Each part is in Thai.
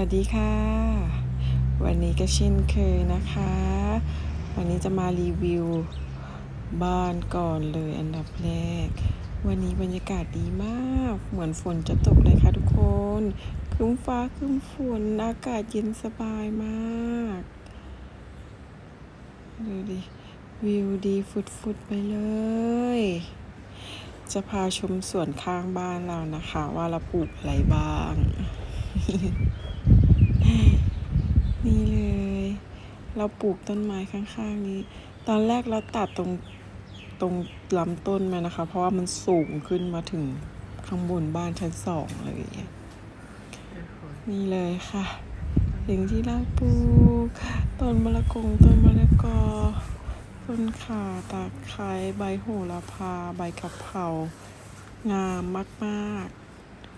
วัสดีค่ะ วันนี้ก็เช่นเคยนะคะ วันนี้จะมารีวิวบ้านก่อนเลยอันดับแรก วันนี้บรรยากาศดีมาก เหมือนฝนจะตกเลยค่ะทุกคนครึ้มฟ้าครึ้มฝนอากาศเย็นสบายมากดูดิวิวดีฟุดๆไปเลย จะพาชมสวนข้างบ้านเรานะคะ ว่าเราปลูกอะไรบ้างนี่เลย เราปลูกต้นไม้ข้างๆนี้ ตอนแรกเราตัดตรงตรงลำต้นมานะคะ เพราะว่ามันสูงขึ้นมาถึงข้างบนบ้านชั้นสองเลยนี่เลยค่ะสิ่งที่เราปลูกต้นมะละกงต้นมะละกอต้นข่าตะไคร้ใบโหระพา ใบกะเพรางามมาก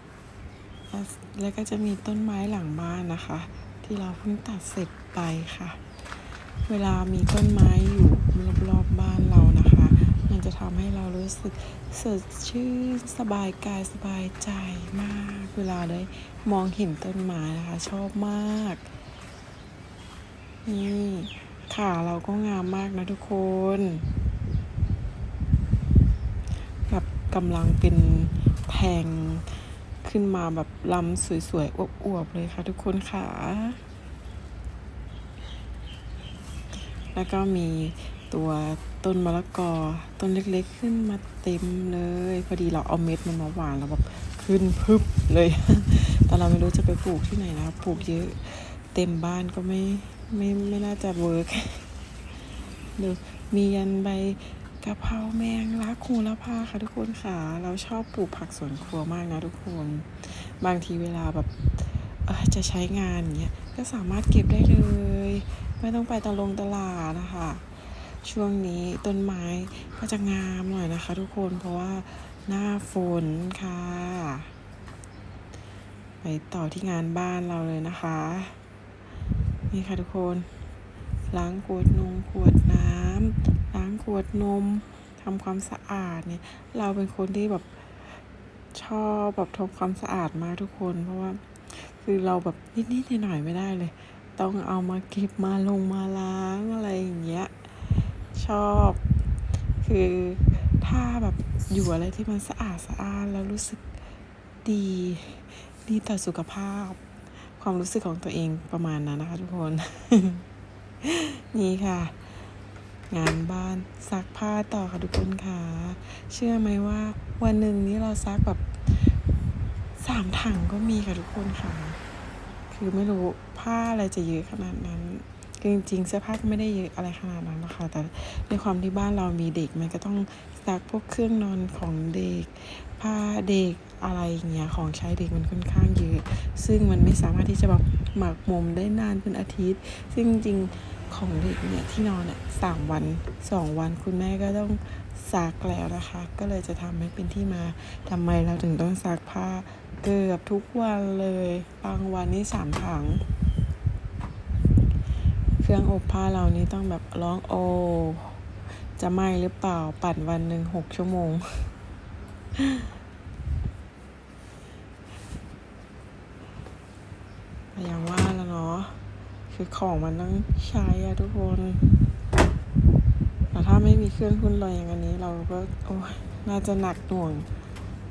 ๆแล้วแล้วก็จะมีต้นไม้หลังบ้านนะคะ ที่เราเพิ่งตัดเสร็จไปค่ะ เวลามีต้นไม้อยู่รอบๆบ้านเรานะคะ มันจะทำให้เรารู้สึกสดชื่นสบายกายสบายใจมาก เวลาได้มองเห็นต้นไม้นะคะ ชอบมาก นี่ขาเราก็งามมากนะทุกคนแบบกำลังเป็นแทงขึ้นมาแบบลำสวยๆอวบๆเลยค่ะทุกคนค่ะ แล้วก็มีตัวต้นมะละกอ ต้นเล็กๆ ขึ้นมาเต็มเลย พอดีเราเอาเม็ดมันมาหวานแล้วแบบขึ้นพึบเลย แต่เราไม่รู้จะไปปลูกที่ไหนนะปลูกเยอะเต็มบ้านก็ไม่ไม่ไม่น่าจะเวิร์กดูมียันใบกะเพราแมงลักโหระพาค่ะทุกคนค่ะ เราชอบปลูกผักสวนครัวมากนะทุกคน บางทีเวลาแบบจะใช้งานอย่างเงี้ยก็สามารถเก็บได้เลย ไม่ต้องไปตะลงตลาดนะคะ ช่วงนี้ต้นไม้ก็จะงามหน่อยนะคะ ทุกคนเพราะว่าหน้าฝนค่ะ ไปต่อที่งานบ้านเราเลยนะคะ นี่ค่ะทุกคน ล้างขวดนมขวดน้ำล้างขวดนมทำความสะอาดเนี่ย เราเป็นคนที่แบบชอบแบบทำความสะอาดมากทุกคน เพราะว่าคือเราแบบนิดๆหน่อยๆไม่ได้เลย ต้องเอามาเก็บมาลงมาล้างอะไรอย่างเงี้ย ชอบ คือถ้าแบบอยู่อะไรที่มันสะอาดสะอาดแล้วรู้สึกดี ดีต่อสุขภาพ ความรู้สึกของตัวเองประมาณนั้นนะคะทุกคน นี่ค่ะ งานบ้านซักผ้าต่อค่ะทุกคนค่ะ เชื่อไหมว่าวันหนึ่งนี้เราซักแบบสามถังก็มีค่ะทุกคนค่ะ คือไม่รู้ผ้าอะไรจะเยอะขนาดนั้นคือจริงๆเสื้อผ้าก็ไม่ได้เยอะอะไรขนาดนั้นนะคะแต่ในความที่บ้านเรามีเด็กมันก็ต้องซักพวกเครื่องนอนของเด็ก ผ้าเด็กอะไรอย่างเงี้ยของใช้เด็กมันค่อนข้างเยอะ ซึ่งมันไม่สามารถที่จะแบบ หมักหมมได้นานเป็นอาทิตย์ ซึ่งจริงของเด็กเนี่ยที่นอนอะสามวันสองวันคุณแม่ก็ต้องซักแล้วนะคะ ก็เลยจะทำให้เป็นที่มาทำไมเราถึงต้องซักผ้าเกือบทุกวันเลยบางวันนี่สามถังเครื่องอบผ้าเรานี่ต้องแบบร้องโอ จะไหมหรือเปล่า ปั่นวันหนึ่งหกชั่วโมง แต่อย่างว่าแล้วเนาะ คือของมันต้องใช้อะทุกคนแต่ถ้าไม่มีเครื่องทุนลอยอย่างอันนี้ เราก็โอ้ยน่าจะหนักหน่วง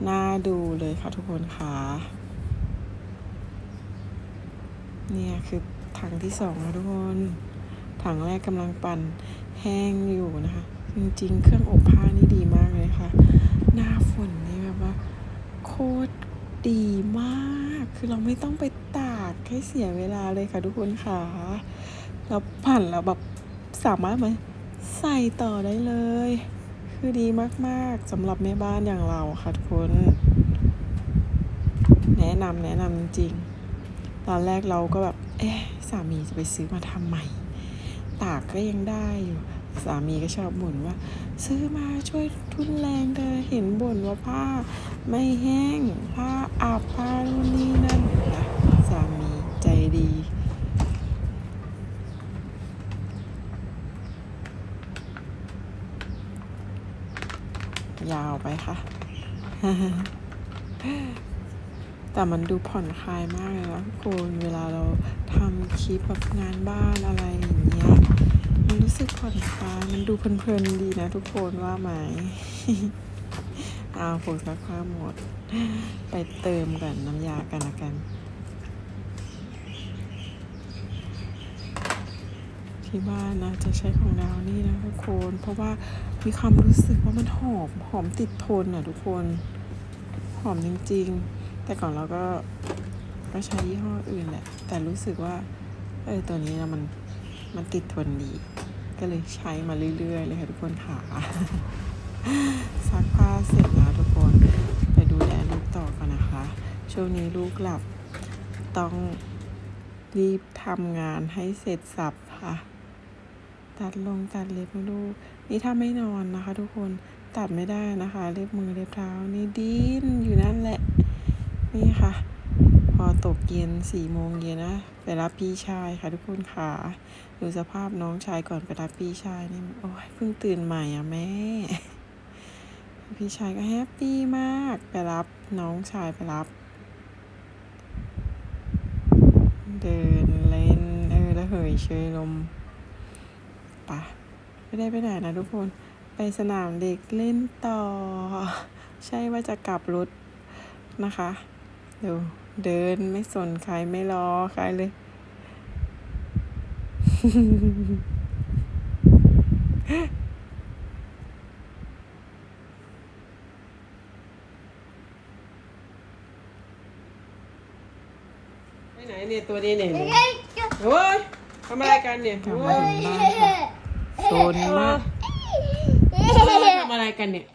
น่าดูเลยค่ะทุกคนค่ะเนี่ยคือถังที่สองนะทุกคนถังแรกกำลังปั่นแห้งอยู่นะคะ จริงๆ เครื่องอบผ้านี่ดีมากเลยค่ะ หน้าฝนนี่แบบว่า โคตรดีมาก คือเราไม่ต้องไปตากให้เสียเวลาเลยค่ะทุกคนค่ะเราปั่นแล้วแบบสามารถมาใส่ต่อได้เลย คือดีมากๆสำหรับแม่บ้านอย่างเราค่ะทุกคน แนะนำแนะนำจริงๆตอนแรกเราก็แบบ เอ๊ะสามีจะไปซื้อมาทำใหม่ ตากก็ยังได้อยู่ สามีก็ชอบบ่นว่า ซื้อมาช่วยทุนแรงเธอเห็นบ่นว่าผ้า ไม่แห้ง ผ้าอาบผ้านู่นนี่นั่นนะ สามีใจดี ยาวไปค่ะ แต่มันดูผ่อนคลายมากเลยนะทุกคนเวลาเราทำคลิปแบบงานบ้านอะไรอย่างเงี้ย มันรู้สึกผ่อนคลาย มันดูเพลินๆดีนะทุกคนว่าไหมเอาผงซักผ้าหมด ไปเติมกันน้ำยากันละกัน ที่บ้านนะ จะใช้ของดาวนี่นะทุกคน เพราะว่ามีความรู้สึกว่ามันหอม หอมติดทนอะทุกคน หอมจริง ๆ แต่ก่อนเราก็ก็ใช้ยี่ห้ออื่นแหละ แต่รู้สึกว่า เออตัวนี้นะมัน มันติดทนดี ก็เลยใช้มาเรื่อยๆเลยค่ะทุกคนค่ะซักผ้าเสร็จแล้วทุกคน ไปดูแลลูกต่อกันนะคะ ช่วงนี้ลูกหลับต้องรีบทำงานให้เสร็จสับค่ะ ตัดลงตัดเล็บให้ลูก นี่ถ้าไม่นอนนะคะ ทุกคนตัดไม่ได้นะคะ เล็บมือเล็บเท้านี่ดิ้นอยู่นั่นแหละ นี่ค่ะ พอตกเย็นสี่โมงเย็นนะไปรับพี่ชายค่ะ ทุกคนค่ะดูสภาพน้องชายก่อนไปรับพี่ชายนี่โอ้ยเพิ่งตื่นใหม่อะแม่ พี่ชายก็แฮปปี้มากไปรับน้องชายไปรับ เดินเล่นเออแล้วเหยเชยลม ปะไม่ได้ไปไหนนะทุกคน ไปสนามเด็กเล่นต่อ ใช่ว่าจะกลับรถนะคะเดี๋ยวเดินไม่สนใครไม่รอใครเลย ไปไหนเนี่ยตัวนี้เนี่ยโอ้ย ทำอะไรกันเนี่ยโอ้ยโซนมากทำอะไรกันเนี่ย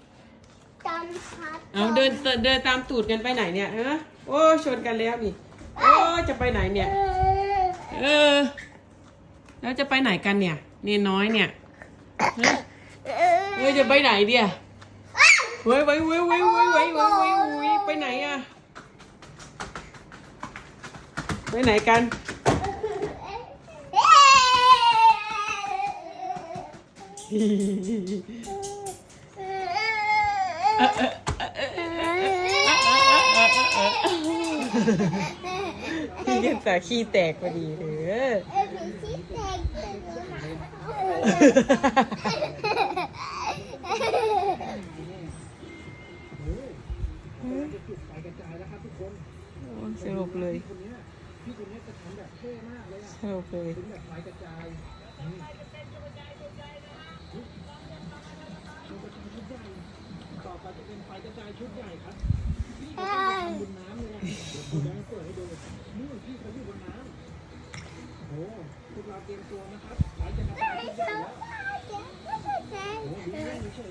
จำพัดเอาเดินเดินเดินตามตูดกันไปไหนเนี่ยเออโอ้ยชนกันแล้วนี่โอ้ยจะไปไหนเนี่ย เออ แล้วจะไปไหนกันเนี่ยเนี่ยน้อยเนี่ยฮะเฮ้ยจะไปไหนเดียเฮ้ยเว้ยเว้ยเว้ยเว้ยเว้ยเว้ยเว้ยเว้ยไปไหนอะไปไหนกัน พี่กันตาขี้แตกพอดีเออสรุปเลยสรุปเลย ต่อไปจะเป็นไฟกระจายชุดใหญ่ครับพี่ก็ต้องทำบนน้ำเลยผมจะให้เปิดให้ดูนี่พี่เขาอยู่บนน้ำโอ้พวกเราเตรียมตัวนะครับไฟจะกระจายชุดใหญ่แล้โอ้ดีมากเฉย